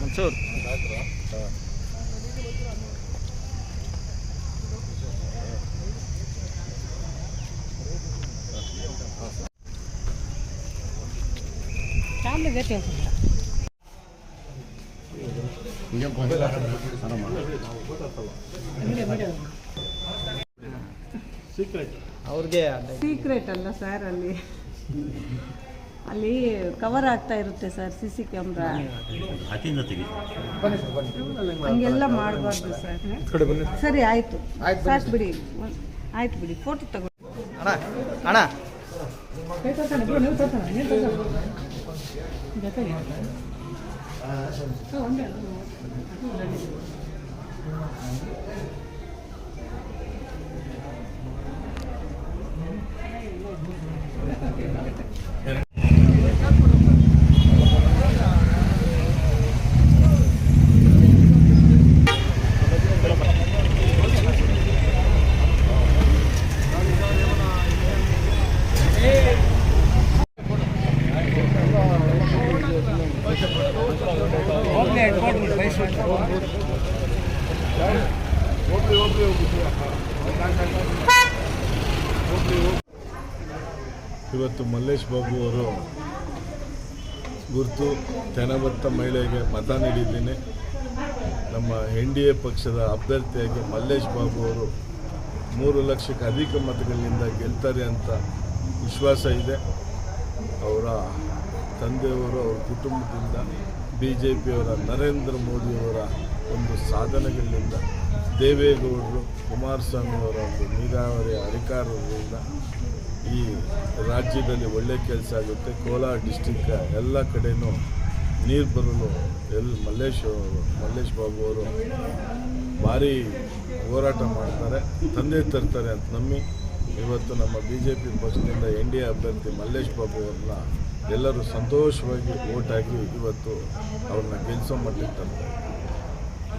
Mansoor family ಗಟ್ಟಿ ಅಂತ ಅವ್ರಿಗೆ ಸೀಕ್ರೆಟ್ ಅಲ್ಲ ಸರ್ ಅಲ್ಲಿ ಅಲ್ಲಿ ಕವರ್ ಆಗ್ತಾ ಇರುತ್ತೆ ಸರ್ ಸಿ ಸಿ ಕ್ಯಾಮ್ರಾ ಹಂಗೆಲ್ಲ ಮಾಡಬಾರ್ದು ಸರ್ ಸರಿ ಆಯಿತು. ಸಾಕು ಬಿಡಿ. ಆಯ್ತು ಬಿಡಿ ಫೋಟೋ ತಗೊಂಡು ಅಣ್ಣ ಅಣ್ಣ. ಇವತ್ತು ಮಲ್ಲೇಶ್ ಬಾಬು ಅವರು ಗುರುತು ತೆನಬತ್ತ ಮಹಿಳೆಗೆ ಮತ ನೀಡಿದ್ದೀನಿ. ನಮ್ಮ ಎನ್ ಡಿ ಎ ಪಕ್ಷದ ಅಭ್ಯರ್ಥಿಯಾಗಿ ಮಲ್ಲೇಶ್ ಬಾಬು ಅವರು ಮೂರು ಲಕ್ಷಕ್ಕೆ ಅಧಿಕ ಮತಗಳಿಂದ ಗೆಲ್ತಾರೆ ಅಂತ ವಿಶ್ವಾಸ ಇದೆ. ಅವರ ತಂದೆಯವರು ಅವ್ರ ಕುಟುಂಬದಿಂದ ಬಿ ಜೆ ಪಿಯವರ ನರೇಂದ್ರ ಮೋದಿಯವರ ಒಂದು ಸಾಧನೆಗಳಿಂದ ದೇವೇಗೌಡರು, ಕುಮಾರಸ್ವಾಮಿಯವರ ಒಂದು ನೀರಾವರಿ ಅಧಿಕಾರದಿಂದ ಈ ರಾಜ್ಯದಲ್ಲಿ ಒಳ್ಳೆ ಕೆಲಸ ಆಗುತ್ತೆ. ಕೋಲಾರ ಡಿಸ್ಟಿಕ್ ಎಲ್ಲ ಕಡೆನೂ ನೀರು ಬರಲು ಎಲ್ ಮಲ್ಲೇಶ್ ಮಲ್ಲೇಶ್ ಬಾಬು ಅವರು ಭಾರಿ ಹೋರಾಟ ಮಾಡ್ತಾರೆ. ತಂದೆ ತರ್ತಾರೆ ಅಂತ ನಂಬಿ ಇವತ್ತು ನಮ್ಮ ಬಿ ಜೆ ಪಿ ಪಕ್ಷದಿಂದ ಎನ್ ಡಿ ಎ ಅಭ್ಯರ್ಥಿ ಮಲ್ಲೇಶ್ ಬಾಬು ಅವ್ರನ್ನ ಎಲ್ಲರೂ ಸಂತೋಷವಾಗಿ ಓಟ್ ಹಾಕಿ ಇವತ್ತು ಅವ್ರನ್ನ ಗೆಲ್ಲಿಸೋ ಮಟ್ಟಿಗೆ ತರ್ತಾರೆ.